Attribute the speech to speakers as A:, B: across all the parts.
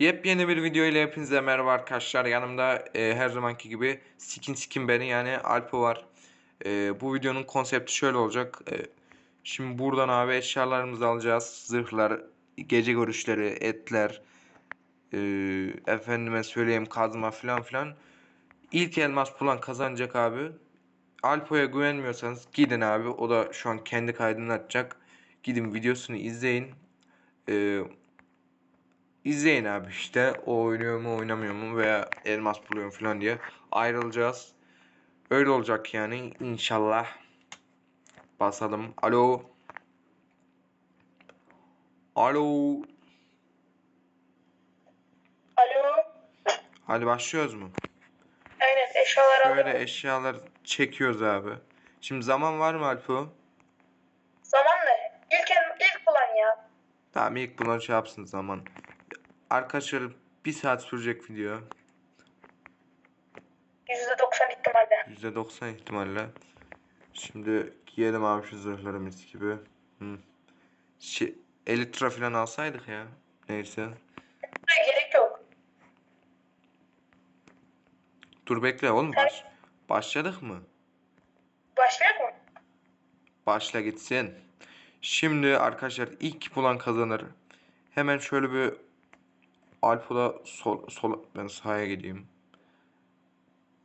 A: Yepyeni bir video ile hepinize merhaba arkadaşlar. Yanımda e, her zamanki gibi Skin Skin beni yani Alpo var. E, bu videonun konsepti şöyle olacak. E, şimdi buradan abi eşyalarımızı alacağız. Zırhlar, gece görüşleri, etler, e, efendime söyleyeyim kazma falan filan. İlk elmas bulan kazanacak abi. Alpo'ya güvenmiyorsanız gidin abi. O da şu an kendi kaydını açacak. Gidin videosunu izleyin. Eee İzleyin abi işte o oynuyor mu oynamıyor mu veya elmas buluyor mu falan diye ayrılacağız. Öyle olacak yani inşallah. Basalım. Alo. Alo.
B: Alo.
A: Hadi başlıyoruz mu?
B: Aynen eşyaları
A: Şöyle
B: alalım.
A: eşyalar çekiyoruz abi. Şimdi zaman var mı Alpo?
B: Zaman ne? İlk, ilk bulan ya.
A: Tamam ilk buna şey yapsın zaman. Arkadaşlar bir saat sürecek video.
B: %90 ihtimalle.
A: %90 ihtimalle. Şimdi giyelim abi şu zırhları mis gibi. Hı. Şey, elitra falan alsaydık ya. Neyse.
B: Gerek yok.
A: Dur bekle oğlum baş, başladık mı?
B: Başlayak mı?
A: Başla gitsin. Şimdi arkadaşlar ilk bulan kazanır. Hemen şöyle bir Alpo'da sol, sol ben sağa gideyim.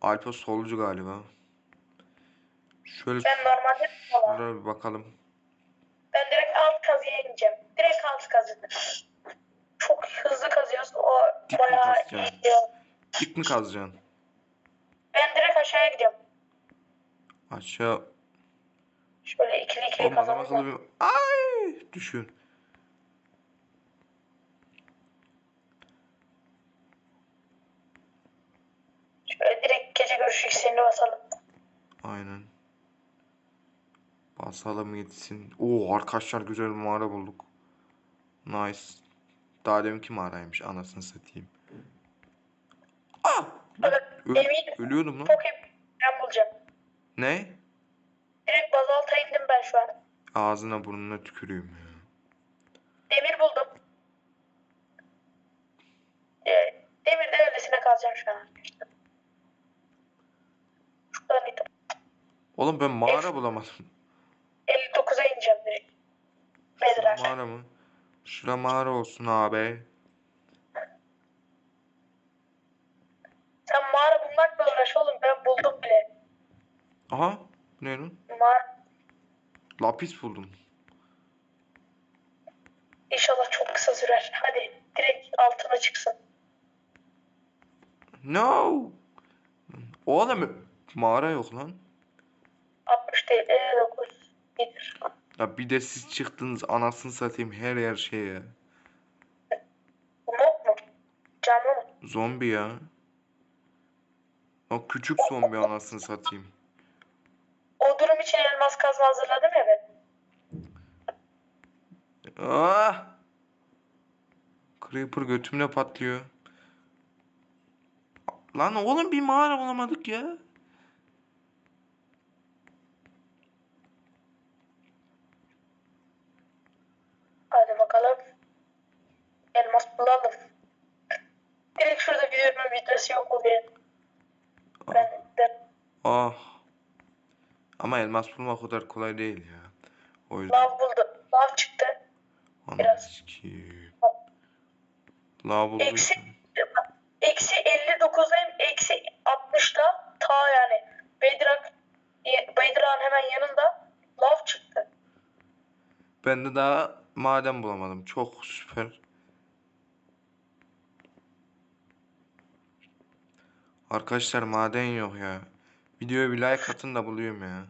A: Alpo solcu galiba. Şöyle
B: Ben normalde
A: şuralara bir bakalım.
B: Ben direkt alt kazıya ineceğim. Direkt alt kazı. Çok hızlı kazıyoruz. O
A: Dik mi
B: bayağı
A: kazacaksın?
B: iyi.
A: Dik mi kazacaksın?
B: Ben direkt aşağıya gidiyorum.
A: Aşağı
B: Şöyle ikili ikili
A: bir... Ay! Düşün.
B: Şöyle direkt gece görüş yükseğine basalım.
A: Aynen. Basalım gitsin. Oo arkadaşlar güzel bir mağara bulduk. Nice. Daha deminki mağaraymış anasını satayım. Ah!
B: Evet,
A: Ö-
B: eminim.
A: ölüyordum lan.
B: Ben bulacağım.
A: Ne?
B: Direkt bazalta indim ben şu an.
A: Ağzına burnuna tüküreyim ya.
B: Demir buldum. Ee, demir de öylesine kazacağım şu an. İşte. Şuradan indim.
A: Oğlum ben mağara bulamadım.
B: 59'a ineceğim direkt. Bedrak.
A: Mağara mı? Şura mağara olsun abi.
B: Sen mağara bulmakla uğraş oğlum ben buldum bile.
A: Aha. Ne lan?
B: Mağara
A: Lapis buldum.
B: inşallah çok kısa sürer. Hadi direkt altına çıksın.
A: No. Oğlum mağara yok lan.
B: 60 değil 59 gelir.
A: Ya bir de siz çıktınız anasını satayım her yer şey ya.
B: Mod mu? Canlı mı?
A: Zombi ya. O küçük zombi anasını satayım.
B: O durum için elmas kazma hazırladım ya ben.
A: Ah! Creeper götümle patlıyor. Lan oğlum bir mağara bulamadık ya.
B: Hadi bakalım. Elmas bulalım. Direkt şurada videonun videosu yok mu diye. Ben de
A: Ah. Ama elmas bulmak o kadar kolay değil ya. O yüzden.
B: lav buldum. Lav çıktı.
A: Ananı
B: biraz.
A: sikeyim. Lav
B: Eksi,
A: bulduysan.
B: eksi 59'dayım. Eksi 60'da ta yani. Bedrock Bedrock'ın hemen yanında lav çıktı.
A: Ben de daha maden bulamadım. Çok süper. Arkadaşlar maden yok ya. Videoya bir like atın da buluyorum ya.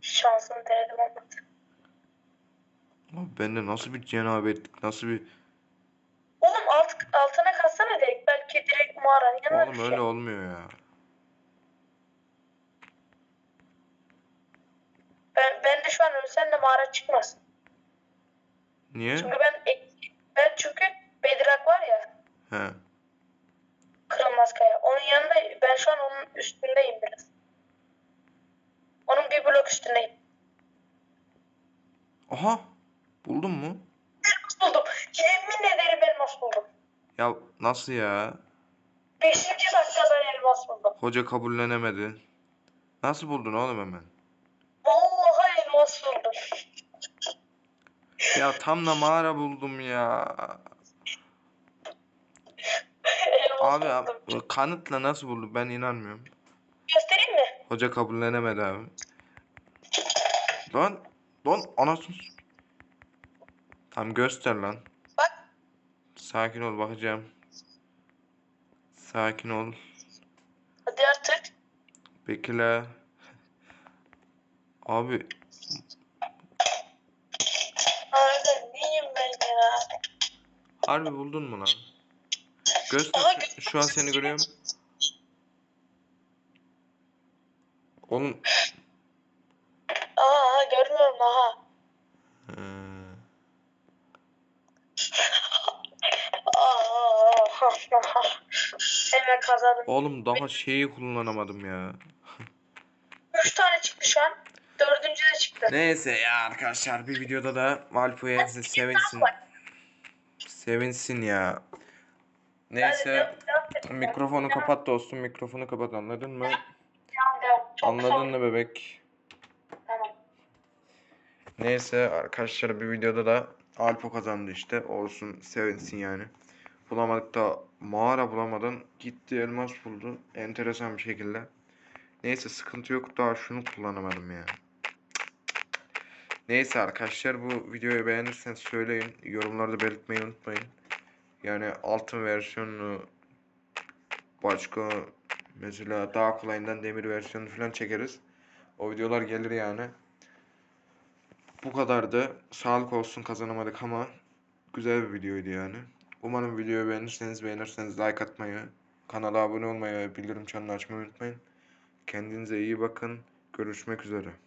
B: Şansını denedim olmadı.
A: Abi bende nasıl bir cenabetlik, nasıl bir...
B: Oğlum alt, altına katsana direkt. Belki direkt mağaranın yanına
A: Oğlum
B: düşer.
A: öyle olmuyor ya.
B: Ben, ben de şu an ölsen de mağara çıkmaz.
A: Niye?
B: Çünkü ben ben çünkü Bedrock var ya
A: He.
B: kırılmaz kaya. Onun yanında ben şu an onun üstündeyim biraz. Çok üstündeyim.
A: Aha buldun mu?
B: Elmas buldum. Yemin ederim elmas buldum.
A: Ya nasıl ya?
B: Beşinci dakikada elmas buldum.
A: Hoca kabullenemedi. Nasıl buldun oğlum hemen?
B: Elmas buldum.
A: Ya tam da mağara buldum ya. Abi, abi kanıtla nasıl buldun ben inanmıyorum.
B: Göstereyim mi?
A: Hoca kabullenemedi abi. Lan lan anasını Tamam göster lan.
B: Bak.
A: Sakin ol bakacağım. Sakin ol.
B: Hadi artık.
A: Bekle. Abi
B: Nerede neyim ben ya?
A: harbi buldun mu lan? Göster
B: Aha,
A: şu- şu an seni görüyorum. Oğlum
B: Aha görmüyorum aha.
A: Ee,
B: Hemen kazandım.
A: oğlum daha şeyi kullanamadım ya.
B: Üç tane çıktı şu an. Dördüncü de çıktı.
A: Neyse ya arkadaşlar bir videoda da Valpo'ya sevinsin. Sevinsin ya. Neyse mikrofonu kapat dostum mikrofonu kapat anladın mı? Anladın mı bebek? Neyse arkadaşlar bir videoda da Alpo kazandı işte olsun sevinsin yani. Bulamadık da mağara bulamadan gitti elmas buldu enteresan bir şekilde. Neyse sıkıntı yok daha şunu kullanamadım ya. Neyse arkadaşlar bu videoyu beğenirseniz söyleyin. Yorumlarda belirtmeyi unutmayın. Yani altın versiyonunu başka mesela daha kolayından demir versiyonu falan çekeriz. O videolar gelir yani. Bu kadardı. Sağlık olsun kazanamadık ama güzel bir videoydu yani. Umarım videoyu beğenirseniz beğenirseniz like atmayı, kanala abone olmayı ve bildirim çanını açmayı unutmayın. Kendinize iyi bakın. Görüşmek üzere.